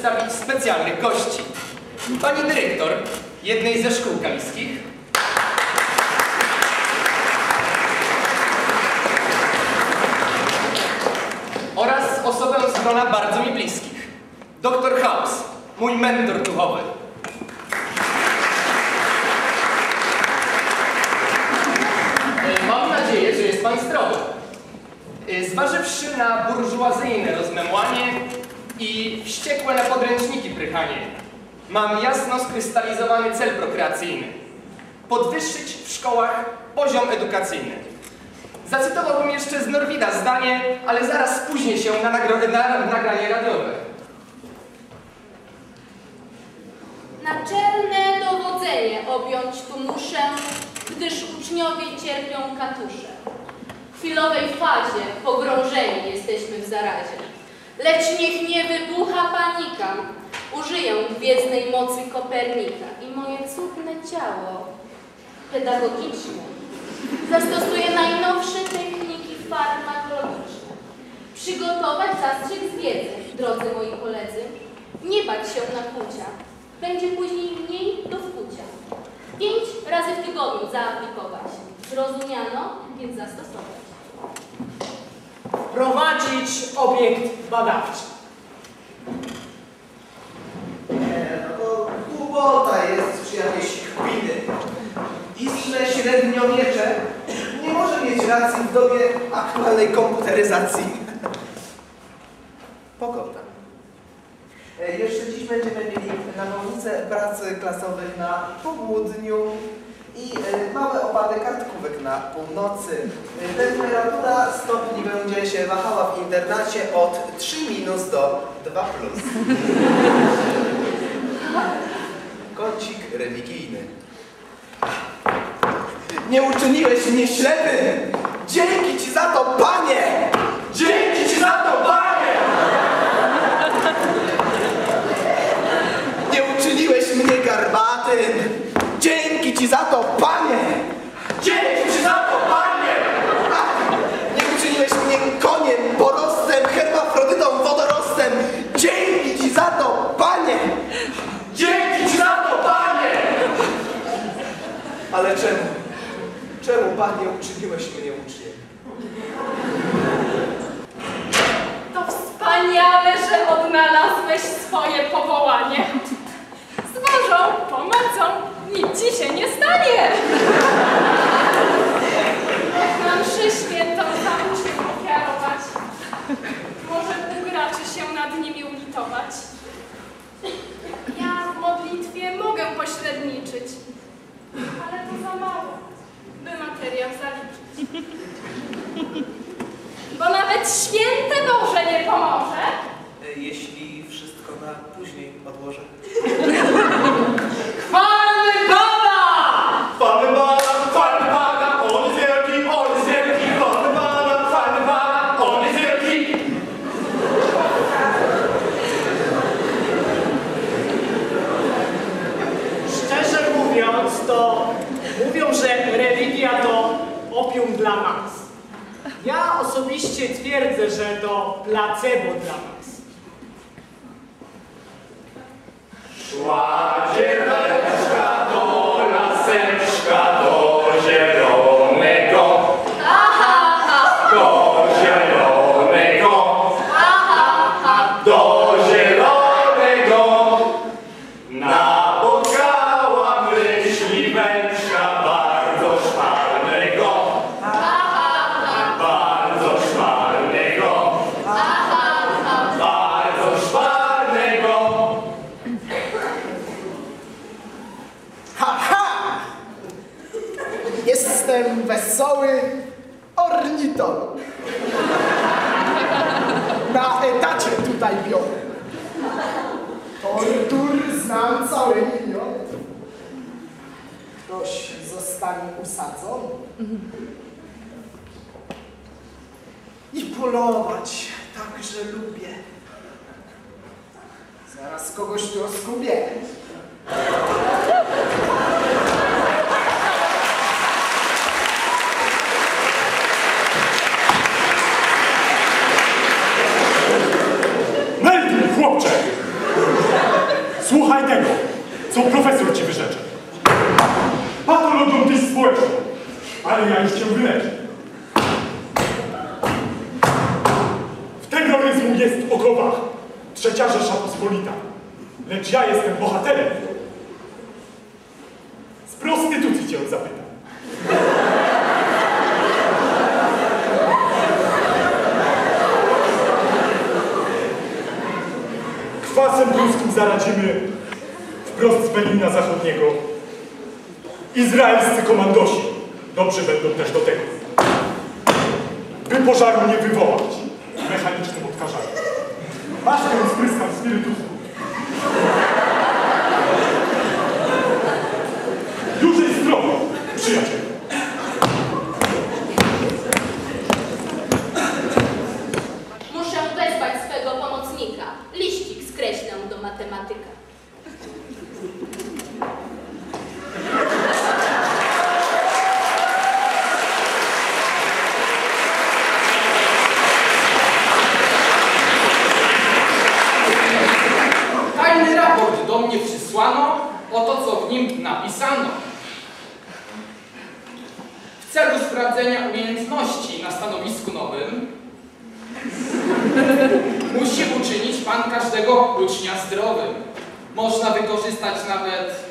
przedstawić specjalnych gości. Pani dyrektor jednej ze szkół kaliskich, oraz osobę z grona bardzo mi bliskich. Doktor House, mój mentor duchowy. E, Mam nadzieję, że jest Pan zdrowy. E, Zważywszy na burżuazyjne rozmemłanie i wściekłe na podręczniki prychanie, mam jasno skrystalizowany cel prokreacyjny. Podwyższyć w szkołach poziom edukacyjny. Zacytowałbym jeszcze z Norwida zdanie, ale zaraz spóźnię się na, nagro- na nagranie radiowe. Naczelne dowodzenie objąć tu muszę, gdyż uczniowie cierpią katusze. W chwilowej fazie pogrążeni jesteśmy w zarazie. Lecz niech nie wybucha panika. Użyję gwiezdnej mocy Kopernika i moje cudne ciało pedagogiczne zastosuję najnowsze techniki farmakologiczne. Przygotować zastrzyk z wiedzy, drodzy moi koledzy. Nie bać się na kłucia. Będzie później mniej do wkucia. Pięć razy w tygodniu zaaplikować. Zrozumiano, więc zastosować. Prowadzić obiekt badawczy. Nie, no to głupota jest czy jakieś kpiny. Istne średniowiecze nie może mieć racji w dobie aktualnej komputeryzacji. Pogoda. E, Jeszcze dziś będziemy mieli namownicę pracy klasowych na południu na północy. Temperatura stopni będzie się wahała w internacie od 3 minus do 2 plus. Kącik religijny. Nie uczyniłeś mnie ślepym! Dzięki ci za to, panie! Dzięki ci za to, panie! Nie uczyniłeś mnie garbatym! Dzięki ci za to, panie! Panie, uczyniłeś mnie uczniem? To wspaniale, że odnalazłeś swoje powołanie. Z Bożą pomocą nic ci się nie stanie. Na mszy świętą sam się ofiarować. Może Bóg raczy się nad nimi ulitować. Ja w modlitwie mogę pośredniczyć, ale to za mało, by materiał zaliczyć. Bo nawet święte Boże nie pomoże. E, Jeśli wszystko na później odłożę. Jestem wesoły ornitolog. Na etacie tutaj biorę. Tortur znam cały milion. Ktoś zostanie usadzony. I polować także lubię. Zaraz kogoś tu oskubię. co profesor ci wyrzecze. Patologią tyś społeczną, ale ja już cię wyleczę. W terroryzmu jest okowa, trzecia Rzesza Pospolita, lecz ja jestem bohaterem. Z prostytucji cię zapytam. Kwasem pruskim zaradzimy wprost z Berlina Zachodniego. Izraelscy komandosi dobrzy będą też do tego. By pożaru nie wywołać mechanicznym odkażaniem. Maskę spryskam передуху. Mnie przysłano o to, co w nim napisano. W celu sprawdzenia umiejętności na stanowisku nowym musi uczynić Pan każdego ucznia zdrowym. Można wykorzystać nawet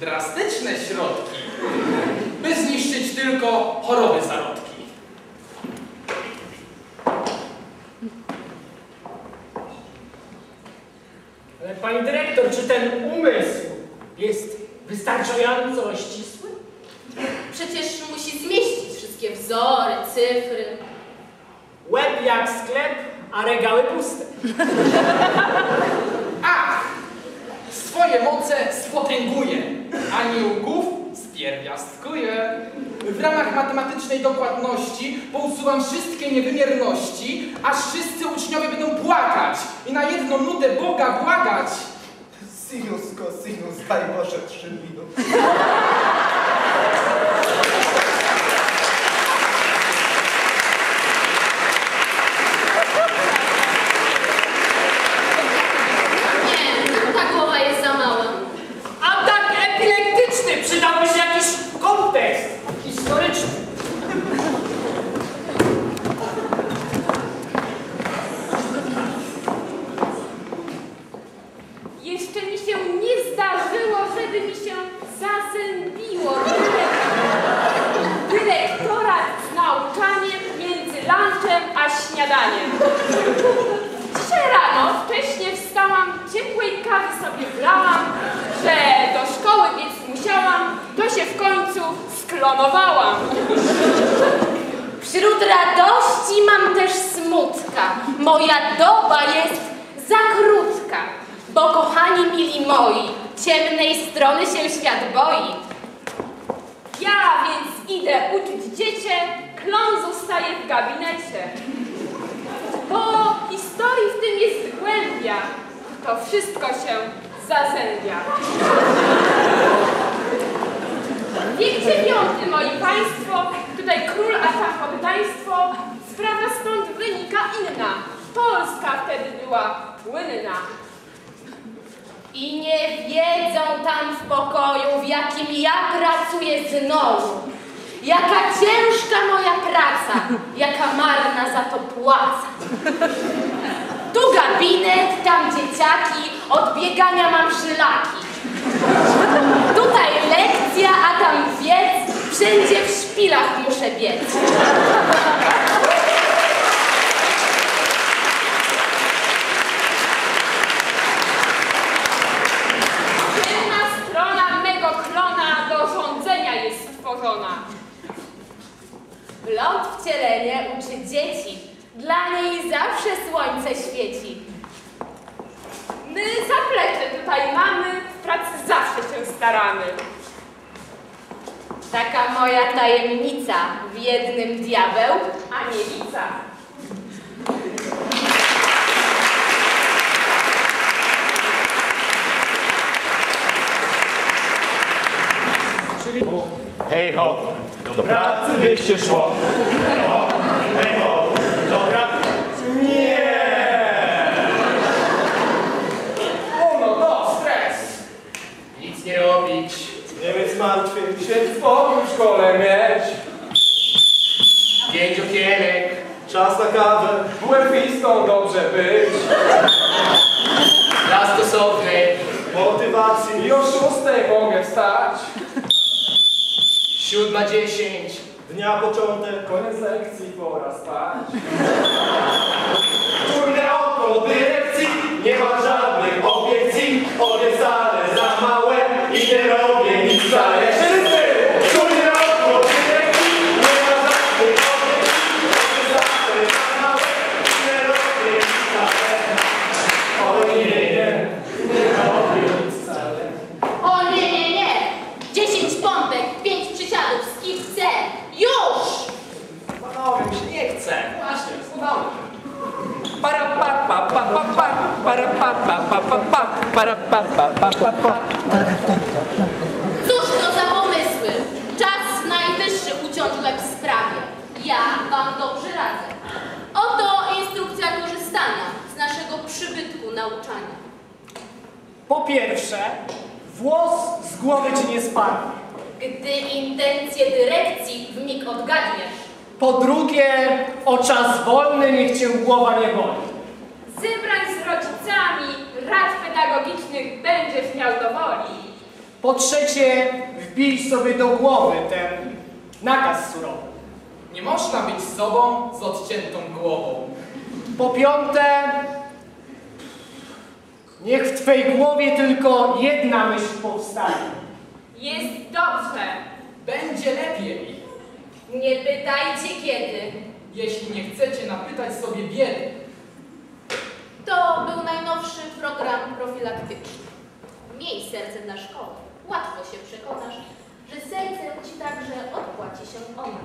drastyczne środki, by zniszczyć tylko choroby zarodki. Ale pani dyrektor, czy ten umysł jest wystarczająco ścisły? Przecież musi zmieścić wszystkie wzory, cyfry. Łeb jak sklep, a regały puste. Ach! Swoje moce spotęguje, aniołków spierwiastkuje. W ramach matematycznej dokładności pousuwam wszystkie niewymierności, aż wszyscy uczniowie będą płakać i na jedną nutę Boga błagać. Sinus, cosinus, daj Boże, trzy minut. Nie, ta głowa jest za mała. A tak epilektyczny przydałby się jakiś kontekst historyczny. Jeszcze mi się nie zdarzyło, żeby mi się zazębiło. Dyrektorat z nauczaniem między lunchem a śniadaniem. Dzisiaj rano wcześnie wstałam, ciepłej kawy sobie wlałam, że do szkoły biec musiałam, to się w końcu sklonowałam. Wśród radości mam też smutka. Moja doba jest za krótka. Bo kochani mili moi, ciemnej strony się świat boi. Ja więc idę uczyć dziecię, klon zostaje w gabinecie. Bo historii w tym jest głębia, to wszystko się zazębia. Dziewiąty, moi państwo, tutaj król, a tam poddaństwo. Sprawa stąd wynika inna. Polska wtedy była płynna. I nie wiedzą tam w pokoju, w jakim ja pracuję znowu. Jaka ciężka moja praca, jaka marna za to płaca. Tu gabinet, tam dzieciaki, od biegania mam szylaki. Tutaj lekcja, a tam wiec, wszędzie w szpilach muszę biec. Jedna strona mego klona do rządzenia jest stworzona. Wlot wcielenie uczy dzieci, dla niej zawsze słońce świeci. My zaplecze tutaj mamy, w pracy zawsze się staramy. Moja tajemnica, w jednym diabeł, A nie lica. Hej ho, do pracy się szło. Hej ho, hej ho, do pracy. Nie! Uno, dos, tres. I robić. Niemiec martwy. Święty spokój w szkole mieć. Pięć okienek. Czas na kawę. WF-istą dobrze być. Dla stosownej. Motywacji. I o szóstej mogę wstać. Siódma dziesięć. Dnia początek. Koniec lekcji, pora spać. Cóż to za pomysły? Czas najwyższy uciąć łeb w sprawie. Ja wam dobrze radzę. Oto instrukcja korzystania z naszego przybytku nauczania. Po pierwsze, włos z głowy ci nie spadnie. Gdy intencje dyrekcji w mig odgadniesz, Po drugie, o czas wolny niech cię głowa nie boli. Zebrań pedagogicznych będziesz miał do woli. Po trzecie, wbij sobie do głowy ten nakaz surowy. Nie można być sobą z odciętą głową. Po piąte, niech w twej głowie tylko jedna myśl powstanie. Jest dobrze. Będzie lepiej, nie pytajcie kiedy. jeśli nie chcecie napytać sobie biedy. To był najnowszy program profilaktyczny. Miej serce dla szkoły. Łatwo się przekonasz, że sercem ci także odpłaci się ona.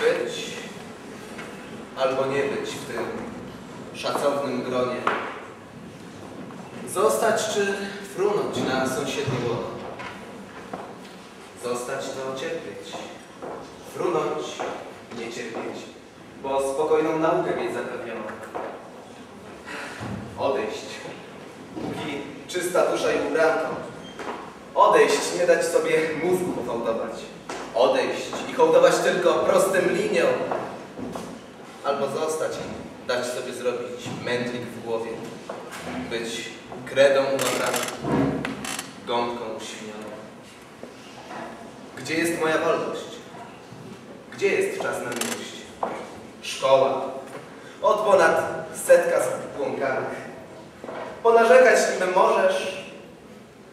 Być albo nie być w tym szacownym gronie. Zostać czy frunąć na sąsiednie łono. Zostać to cierpieć. Frunąć, nie cierpieć, bo spokojną naukę mieć zapewnioną. Odejść, póki czysta dusza i ubranko. Odejść, nie dać sobie mózgu pohołdować. Odejść i hołdować tylko prostym linią. Albo zostać i dać sobie zrobić mętlik w głowie. Być kredą unotaną, gąbką uśmioną. Gdzie jest moja wolność? Gdzie jest czas na miłość? Szkoła. Od ponad setka zbłąkanych. Ponarzekać niby możesz,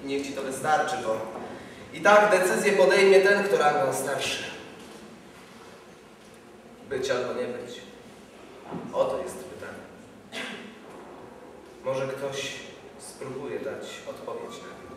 i niech ci to wystarczy, bo i tak decyzję podejmie ten, kto rangą starszy. Być albo nie być. Oto jest pytanie. Może ktoś spróbuje dać odpowiedź na nie.